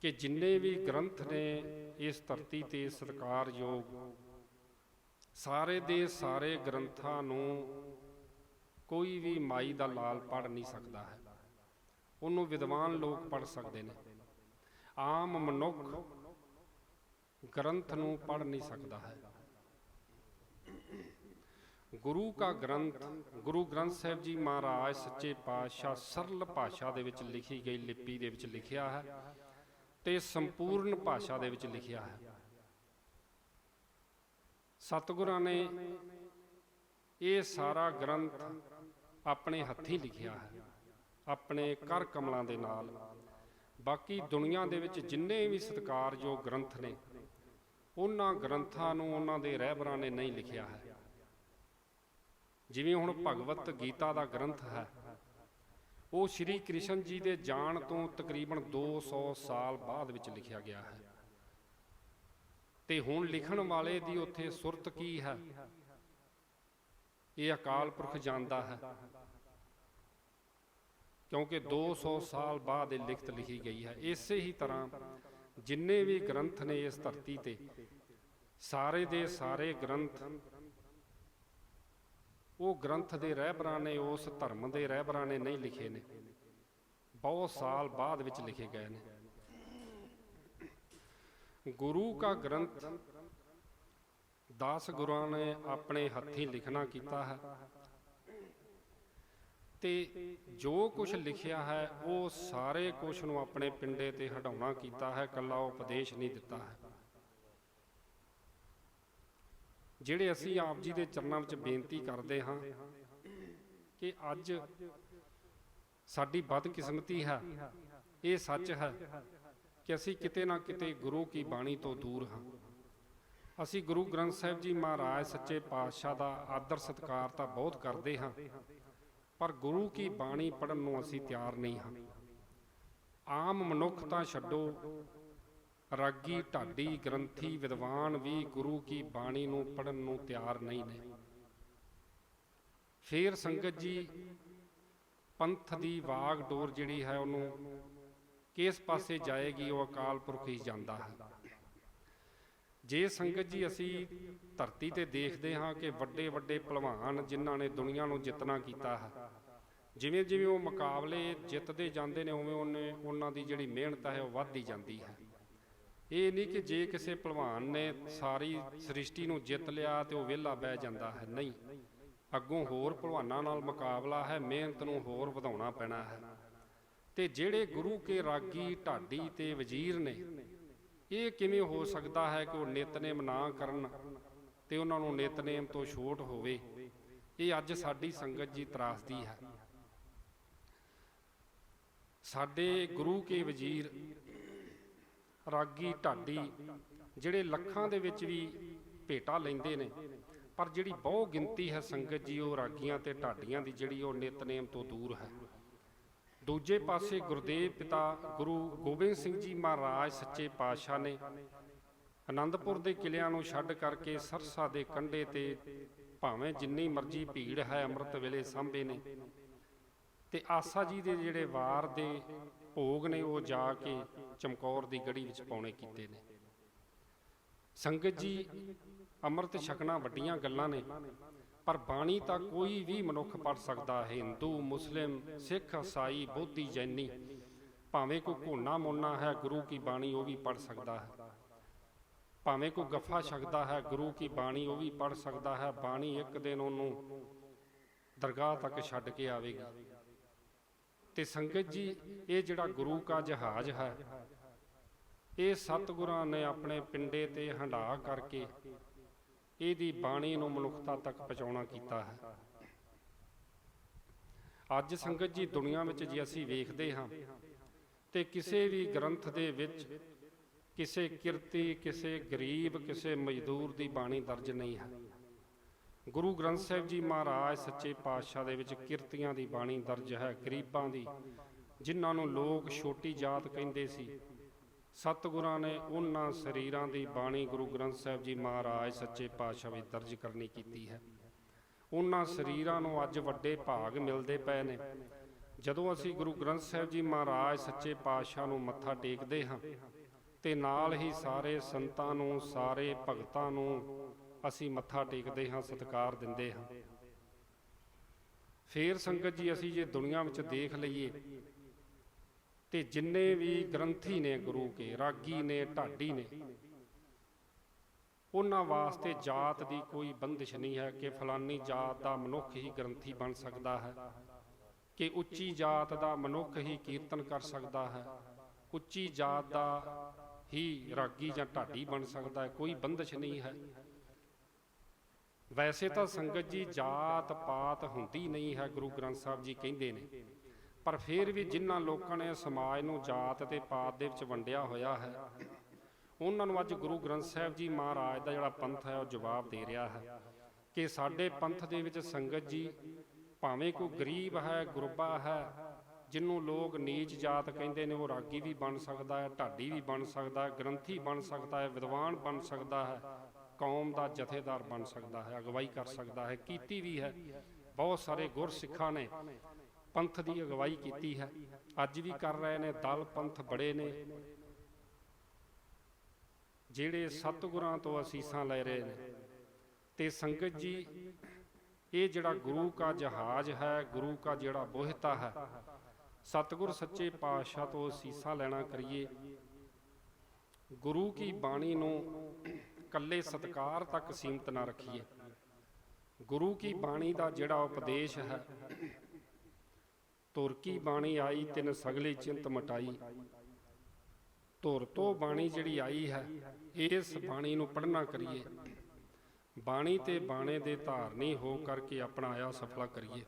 ਕਿ ਜਿੰਨੇ ਵੀ ਗ੍ਰੰਥ ਨੇ ਇਸ ਧਰਤੀ ਤੇ ਸਤਿਕਾਰਯੋਗ ਸਾਰੇ ਦੇ ਸਾਰੇ ਗ੍ਰੰਥਾਂ ਨੂੰ ਕੋਈ ਵੀ ਮਾਈ ਦਾ ਲਾਲ ਪੜ ਨਹੀਂ ਸਕਦਾ ਹੈ। ਉਹਨੂੰ ਵਿਦਵਾਨ ਲੋਕ ਪੜ ਸਕਦੇ ਨੇ। ਆਮ ਮਨੁੱਖ ਗ੍ਰੰਥ ਨੂੰ ਪੜ ਨਹੀਂ ਸਕਦਾ ਹੈ। ਗੁਰੂ ਕਾ ਗ੍ਰੰਥ, ਗੁਰੂ ਗ੍ਰੰਥ ਸਾਹਿਬ ਜੀ ਮਹਾਰਾਜ ਸੱਚੇ ਪਾਤਸ਼ਾਹ ਸਰਲ ਭਾਸ਼ਾ ਦੇ ਵਿੱਚ ਲਿਖੀ ਗਈ ਲਿਪੀ ਦੇ ਵਿੱਚ ਲਿਖਿਆ ਹੈ। ਤੇ ਸੰਪੂਰਨ ਭਾਸ਼ਾ ਦੇ ਵਿੱਚ ਲਿਖਿਆ ਹੈ। ਸਤਿਗੁਰਾਂ ਨੇ ਇਹ ਸਾਰਾ ਗ੍ਰੰਥ ਆਪਣੇ ਹੱਥੀਂ ਲਿਖਿਆ ਹੈ, ਆਪਣੇ ਕਰ ਕਮਲਾਂ ਦੇ ਨਾਲ। ਬਾਕੀ ਦੁਨੀਆ ਦੇ ਵਿੱਚ ਜਿੰਨੇ ਵੀ ਸਤਿਕਾਰਯੋਗ ਗ੍ਰੰਥ ਨੇ, ਉਹਨਾਂ ਗ੍ਰੰਥਾਂ ਨੂੰ ਉਹਨਾਂ ਦੇ ਰਹਿਬਰਾਂ ਨੇ ਨਹੀਂ ਲਿਖਿਆ ਹੈ। ਜਿਵੇਂ ਹੁਣ ਭਗਵਤ ਗੀਤਾ ਦਾ ਗ੍ਰੰਥ ਹੈ ਉਹ ਸ਼੍ਰੀ ਕ੍ਰਿਸ਼ਨ ਜੀ ਦੇ ਜਾਣ ਤੋਂ ਤਕਰੀਬਨ 200 ਸਾਲ ਬਾਅਦ ਵਿੱਚ ਲਿਖਿਆ ਗਿਆ ਹੈ। ਤੇ ਹੁਣ ਲਿਖਣ ਵਾਲੇ ਦੀ ਉੱਥੇ ਸੁਰਤ ਕੀ ਹੈ? ਇਹ ਅਕਾਲ ਪੁਰਖ ਜਾਣਦਾ ਹੈ। ਕਿਉਂਕਿ 200 ਸਾਲ ਬਾਅਦ ਇਹ ਲਿਖਤ ਲਿਖੀ ਗਈ ਹੈ। ਇਸੇ ਹੀ ਤਰ੍ਹਾਂ ਜਿੰਨੇ ਵੀ ਗ੍ਰੰਥ ਨੇ ਇਸ ਧਰਤੀ ਤੇ, ਸਾਰੇ ਦੇ ਸਾਰੇ ਗ੍ਰੰਥ ਉਹ ਗ੍ਰੰਥ ਦੇ ਰਹਿਬਰਾਂ ਨੇ ਉਸ ਧਰਮ ਦੇ ਰਹਿਬਰਾਂ ਨੇ ਨਹੀਂ ਲਿਖੇ ਨੇ। ਬਹੁਤ ਸਾਲ ਬਾਅਦ ਵਿੱਚ ਲਿਖੇ ਗਏ ਨੇ। ਗੁਰੂ ਕਾ ਗ੍ਰੰਥ 10 ਗੁਰਾਂ ਨੇ ਆਪਣੇ ਹੱਥੀਂ ਲਿਖਣਾ ਕੀਤਾ ਹੈ। ਤੇ ਜੋ ਕੁਝ ਲਿਖਿਆ ਹੈ, ਉਹ ਸਾਰੇ ਕੁਝ ਨੂੰ ਆਪਣੇ ਪਿੰਡੇ ਤੇ ਹਟਾਉਣਾ ਕੀਤਾ ਹੈ ਕੱਲਾ ਉਪਦੇਸ਼ ਨਹੀਂ ਦਿੱਤਾ ਹੈ। ਜਿਹੜੇ ਅਸੀਂ ਆਪ ਜੀ ਦੇ ਚਰਨਾਂ ਵਿੱਚ ਬੇਨਤੀ ਕਰਦੇ ਹਾਂ ਕਿ ਅੱਜ ਸਾਡੀ ਬਦਕਿਸਮਤੀ ਹੈ। ਇਹ ਸੱਚ ਹੈ ਕਿ ਅਸੀਂ ਕਿਤੇ ਨਾ ਕਿਤੇ ਗੁਰੂ ਕੀ ਬਾਣੀ ਤੋਂ ਦੂਰ ਹਾਂ। ਅਸੀਂ ਗੁਰੂ ਗ੍ਰੰਥ ਸਾਹਿਬ ਜੀ ਮਹਾਰਾਜ ਸੱਚੇ ਪਾਤਸ਼ਾਹ ਦਾ ਆਦਰ ਸਤਿਕਾਰ ਤਾਂ ਬਹੁਤ ਕਰਦੇ ਹਾਂ, ਪਰ ਗੁਰੂ ਕੀ ਬਾਣੀ ਪੜਨ ਨੂੰ ਅਸੀਂ ਤਿਆਰ ਨਹੀਂ ਹਾਂ। ਆਮ ਮਨੁੱਖ ਤਾਂ ਛੱਡੋ ਰਾਗੀ ਢਾਡੀ ਗ੍ਰੰਥੀ ਵਿਦਵਾਨ ਵੀ ਗੁਰੂ ਕੀ ਬਾਣੀ ਨੂੰ ਪੜਨ ਨੂੰ ਤਿਆਰ ਨਹੀਂ ਨੇ। ਫੇਰ ਸੰਗਤ ਜੀ ਪੰਥ ਦੀ ਵਾਗ ਡੋਰ ਜਿਹੜੀ ਹੈ ਉਹਨੂੰ ਕਿਸ ਪਾਸੇ ਜਾਏਗੀ ਉਹ ਅਕਾਲ ਪੁਰਖ ਹੀ ਜਾਂਦਾ ਹੈ। ਜੇ ਸੰਗਤ ਜੀ ਅਸੀਂ ਧਰਤੀ ਤੇ ਦੇਖਦੇ ਹਾਂ ਕਿ ਵੱਡੇ ਵੱਡੇ ਪਹਿਲਵਾਨ ਜਿਨ੍ਹਾਂ ਨੇ ਦੁਨੀਆ ਨੂੰ ਜਿੱਤਣਾ ਕੀਤਾ ਹੈ, ਜਿਵੇਂ ਜਿਵੇਂ ਉਹ ਮੁਕਾਬਲੇ ਜਿੱਤਦੇ ਜਾਂਦੇ ਨੇ ਉਵੇਂ ਉਹਨੇ ਉਹਨਾਂ ਦੀ ਜਿਹੜੀ ਮਿਹਨਤ ਹੈ ਉਹ ਵੱਧਦੀ ਜਾਂਦੀ ਹੈ। ਇਹ ਨਹੀਂ ਕਿ ਜੇ ਕਿਸੇ ਪਹਿਲਵਾਨ ਨੇ ਸਾਰੀ ਸ੍ਰਿਸ਼ਟੀ ਨੂੰ ਜਿੱਤ ਲਿਆ ਤੇ ਉਹ ਵਿਹਲਾ ਬਹਿ ਜਾਂਦਾ ਹੈ, ਨਹੀਂ। ਅੱਗੋਂ ਹੋਰ ਪਹਿਲਵਾਨਾਂ ਨਾਲ ਮੁਕਾਬਲਾ ਹੈ, ਮਿਹਨਤ ਨੂੰ ਹੋਰ ਵਧਾਉਣਾ ਪੈਣਾ ਹੈ। ਤੇ ਜਿਹੜੇ ਗੁਰੂ ਕੇ ਰਾਗੀ ਢਾਡੀ ਤੇ ਵਜ਼ੀਰ ਨੇ, ਇਹ ਕਿਵੇਂ ਹੋ ਸਕਦਾ ਹੈ ਕਿ ਉਹ ਨਿਤਨੇਮ ਨਾ ਕਰਨ ਤੇ ਉਹਨਾਂ ਨੂੰ ਨਿਤਨੇਮ ਤੋਂ ਛੋਟ ਹੋਵੇ? ਇਹ ਅੱਜ ਸਾਡੀ ਸੰਗਤ ਜੀ ਤਰਾਸਦੀ ਹੈ। ਸਾਡੇ ਗੁਰੂ ਕੇ ਵਜ਼ੀਰ ਰਾਗੀ ਢਾਡੀ, ਜਿਹੜੇ ਲੱਖਾਂ ਦੇ ਵਿੱਚ ਵੀ ਭੇਟਾ ਲੈਂਦੇ ਨੇ। ਪਰ ਜਿਹੜੀ ਬਹੁ ਗਿਣਤੀ ਹੈ ਸੰਗਤ ਜੀ, ਉਹ ਰਾਗੀਆਂ ਤੇ ਢਾਡੀਆਂ ਦੀ ਜਿਹੜੀ ਉਹ ਨਿਤਨੇਮ ਤੋਂ ਦੂਰ ਹੈ। ਦੂਜੇ ਪਾਸੇ ਗੁਰਦੇਵ ਪਿਤਾ ਗੁਰੂ ਗੋਬਿੰਦ ਸਿੰਘ ਜੀ ਮਹਾਰਾਜ ਸੱਚੇ ਪਾਤਸ਼ਾਹ ਨੇ ਆਨੰਦਪੁਰ ਦੇ ਕਿਲਿਆਂ ਨੂੰ ਛੱਡ ਕਰਕੇ ਸਰਸਾ ਦੇ ਕੰਢੇ ਤੇ ਭਾਵੇਂ ਜਿੰਨੀ ਮਰਜ਼ੀ ਭੀੜ ਹੈ, ਅੰਮ੍ਰਿਤ ਵੇਲੇ ਸਾਂਭੇ ਨੇ। ਤੇ ਆਸਾ ਜੀ ਦੇ ਜਿਹੜੇ ਵਾਰ ਦੇ ਭੋਗ ਨੇ, ਉਹ ਜਾ ਕੇ ਚਮਕੌਰ ਦੀ ਗੜੀ ਵਿੱਚ ਪਾਉਣੇ ਕੀਤੇ ਨੇ। ਸੰਗਤ ਜੀ, ਅੰਮ੍ਰਿਤ ਛਕਣਾ ਵੱਡੀਆਂ ਗੱਲਾਂ ਨੇ, ਪਰ ਬਾਣੀ ਤਾਂ ਕੋਈ ਵੀ ਮਨੁੱਖ ਪੜ ਸਕਦਾ ਹੈ ਹਿੰਦੂ, ਮੁਸਲਿਮ, ਸਿੱਖ, ਈਸਾਈ, ਬੋਧੀ, ਜੈਨੀ, ਭਾਵੇਂ ਕੋਈ ਘੋਣਾ ਮੋਨਾ ਹੈ, ਗੁਰੂ ਕੀ ਬਾਣੀ ਉਹ ਵੀ ਪੜ ਸਕਦਾ ਹੈ। ਭਾਵੇਂ ਕੋਈ ਗੱਫਾ ਛਕਦਾ ਹੈ, ਗੁਰੂ ਕੀ ਬਾਣੀ ਉਹ ਵੀ ਪੜ ਸਕਦਾ ਹੈ। ਬਾਣੀ ਇੱਕ ਦਿਨ ਉਹਨੂੰ ਦਰਗਾਹ ਤੱਕ ਛੱਡ ਕੇ ਆਵੇਗੀ। ਤੇ ਸੰਗਤ ਜੀ, ਇਹ ਜਿਹੜਾ ਗੁਰੂ ਕਾ ਜਹਾਜ਼ ਹੈ, ਇਹ ਸਤਿਗੁਰਾਂ ਨੇ ਆਪਣੇ ਪਿੰਡੇ ਤੇ ਹੰਡਾ ਕਰਕੇ ਇਹਦੀ ਬਾਣੀ ਨੂੰ ਮਨੁੱਖਤਾ ਤੱਕ ਪਹੁੰਚਾਉਣਾ ਕੀਤਾ ਹੈ। ਅੱਜ ਸੰਗਤ ਜੀ ਦੁਨੀਆ ਵਿੱਚ ਜੇ ਅਸੀਂ ਵੇਖਦੇ ਹਾਂ ਤੇ ਕਿਸੇ ਵੀ ਗ੍ਰੰਥ ਦੇ ਵਿੱਚ ਕਿਸੇ ਕਿਰਤੀ, ਕਿਸੇ ਗਰੀਬ, ਕਿਸੇ ਮਜ਼ਦੂਰ ਦੀ ਬਾਣੀ ਦਰਜ ਨਹੀਂ ਹੈ। ਗੁਰੂ ਗ੍ਰੰਥ ਸਾਹਿਬ ਜੀ ਮਹਾਰਾਜ ਸੱਚੇ ਪਾਤਸ਼ਾਹ ਦੇ ਵਿੱਚ ਕਿਰਤੀਆਂ ਦੀ ਬਾਣੀ ਦਰਜ ਹੈ, ਗਰੀਬਾਂ ਦੀ, ਜਿਨ੍ਹਾਂ ਨੂੰ ਲੋਕ ਛੋਟੀ ਜਾਤ ਕਹਿੰਦੇ ਸੀ। ਸਤਿਗੁਰਾਂ ਨੇ ਉਹਨਾਂ ਸਰੀਰਾਂ ਦੀ ਬਾਣੀ ਗੁਰੂ ਗ੍ਰੰਥ ਸਾਹਿਬ ਜੀ ਮਹਾਰਾਜ ਸੱਚੇ ਪਾਤਸ਼ਾਹ ਵਿੱਚ ਦਰਜ ਕਰਨੀ ਕੀਤੀ ਹੈ। ਉਹਨਾਂ ਸਰੀਰਾਂ ਨੂੰ ਅੱਜ ਵੱਡੇ ਭਾਗ ਮਿਲਦੇ ਪਏ ਨੇ। ਜਦੋਂ ਅਸੀਂ ਗੁਰੂ ਗ੍ਰੰਥ ਸਾਹਿਬ ਜੀ ਮਹਾਰਾਜ ਸੱਚੇ ਪਾਤਸ਼ਾਹ ਨੂੰ ਮੱਥਾ ਟੇਕਦੇ ਹਾਂ, ਤੇ ਨਾਲ ਹੀ ਸਾਰੇ ਸੰਤਾਂ ਨੂੰ, ਸਾਰੇ ਭਗਤਾਂ ਨੂੰ ਅਸੀਂ ਮੱਥਾ ਟੇਕਦੇ ਹਾਂ, ਸਤਿਕਾਰ ਦਿੰਦੇ ਹਾਂ। ਫੇਰ ਸੰਗਤ ਜੀ, ਅਸੀਂ ਜੇ ਦੁਨੀਆ ਵਿੱਚ ਦੇਖ ਲਈਏ ਤੇ ਜਿੰਨੇ ਵੀ ਗ੍ਰੰਥੀ ਨੇ ਗੁਰੂ ਕੇ, ਰਾਗੀ ਨੇ, ਢਾਡੀ ਨੇ, ਉਹਨਾਂ ਵਾਸਤੇ ਜਾਤ ਦੀ ਕੋਈ ਬੰਦਿਸ਼ ਨਹੀਂ ਹੈ ਕਿ ਫਲਾਨੀ ਜਾਤ ਦਾ ਮਨੁੱਖ ਹੀ ਗ੍ਰੰਥੀ ਬਣ ਸਕਦਾ ਹੈ, ਕਿ ਉੱਚੀ ਜਾਤ ਦਾ ਮਨੁੱਖ ਹੀ ਕੀਰਤਨ ਕਰ ਸਕਦਾ ਹੈ, ਉੱਚੀ ਜਾਤ ਦਾ ਹੀ ਰਾਗੀ ਜਾਂ ਢਾਡੀ ਬਣ ਸਕਦਾ ਹੈ, ਕੋਈ ਬੰਦਿਸ਼ ਨਹੀਂ ਹੈ। ਵੈਸੇ ਤਾਂ ਸੰਗਤ ਜੀ ਜਾਤ ਪਾਤ ਹੁੰਦੀ ਨਹੀਂ ਹੈ, ਗੁਰੂ ਗ੍ਰੰਥ ਸਾਹਿਬ ਜੀ ਕਹਿੰਦੇ ਨੇ। ਪਰ ਫਿਰ ਵੀ ਜਿਨ੍ਹਾਂ ਲੋਕਾਂ ਨੇ ਸਮਾਜ ਨੂੰ ਜਾਤ ਤੇ ਪਾਤ ਦੇ ਵਿੱਚ ਵੰਡਿਆ ਹੋਇਆ ਹੈ, ਉਹਨਾਂ ਨੂੰ ਅੱਜ ਗੁਰੂ ਗ੍ਰੰਥ ਸਾਹਿਬ ਜੀ ਮਹਾਰਾਜ ਦਾ ਜਿਹੜਾ ਪੰਥ ਹੈ, ਉਹ ਜਵਾਬ ਦੇ ਰਿਹਾ ਹੈ ਕਿ ਸਾਡੇ ਪੰਥ ਦੇ ਵਿੱਚ ਸੰਗਤ ਜੀ ਭਾਵੇਂ ਕੋਈ ਗਰੀਬ ਹੈ, ਗੁਰਬਾ ਹੈ, ਜਿਹਨੂੰ ਲੋਕ ਨੀਚ ਜਾਤ ਕਹਿੰਦੇ ਨੇ, ਉਹ ਰਾਗੀ ਵੀ ਬਣ ਸਕਦਾ ਹੈ, ਢਾਡੀ ਵੀ ਬਣ ਸਕਦਾ ਹੈ, ਗ੍ਰੰਥੀ ਬਣ ਸਕਦਾ ਹੈ, ਵਿਦਵਾਨ ਬਣ ਸਕਦਾ ਹੈ ਕੌਮ ਦਾ ਜਥੇਦਾਰ ਬਣ ਸਕਦਾ ਹੈ, ਅਗਵਾਈ ਕਰ ਸਕਦਾ ਹੈ, ਕੀਤੀ ਵੀ ਹੈ। ਬਹੁਤ ਸਾਰੇ ਗੁਰਸਿੱਖਾਂ ਨੇ ਪੰਥ ਦੀ ਅਗਵਾਈ ਕੀਤੀ ਹੈ। ਅੱਜ ਵੀ ਕਰ ਰਹੇ ਨੇ, ਦਲ ਪੰਥ ਬੜੇ ਨੇ। ਜਿਹੜੇ ਸਤਿਗੁਰਾਂ ਤੋਂ ਅਸੀਸਾਂ ਲੈ ਰਹੇ ਨੇ। ਤੇ ਸੰਗਤ ਜੀ, ਇਹ ਜਿਹੜਾ ਗੁਰੂ ਕਾ ਜਹਾਜ਼ ਹੈ, ਗੁਰੂ ਕਾ ਜਿਹੜਾ ਬੋਹਿਤਾ ਹੈ, ਸਤਿਗੁਰ ਸੱਚੇ ਪਾਤਸ਼ਾਹ ਤੋਂ ਅਸੀਸਾਂ ਲੈਣਾ ਕਰੀਏ। ਗੁਰੂ ਕੀ ਬਾਣੀ ਨੂੰ ਕੱਲੇ ਸਤਕਾਰ ਤੱਕ ਸੀਮਤ ਨਾ ਰੱਖੀਏ। ਗੁਰੂ ਕੀ ਬਾਣੀ ਦਾ ਜਿਹੜਾ ਉਪਦੇਸ਼ ਹੈ ਤੁਰ ਕੀ ਬਾਣੀ ਆਈ ਤਿਨ ਸਗਲੇ ਚਿੰਤ ਮਟਾਈ। ਤੁਰ ਤੋਂ ਬਾਣੀ ਜਿਹੜੀ ਆਈ ਹੈ, ਇਸ ਬਾਣੀ ਨੂੰ ਪੜ੍ਹਨਾ ਕਰੀਏ। ਬਾਣੀ ਤੇ ਬਾਣੇ ਦੇ ਧਾਰਨੀ ਹੋ ਕਰਕੇ ਆਪਣਾ ਆਇਆ ਸਫਲਾ ਕਰੀਏ।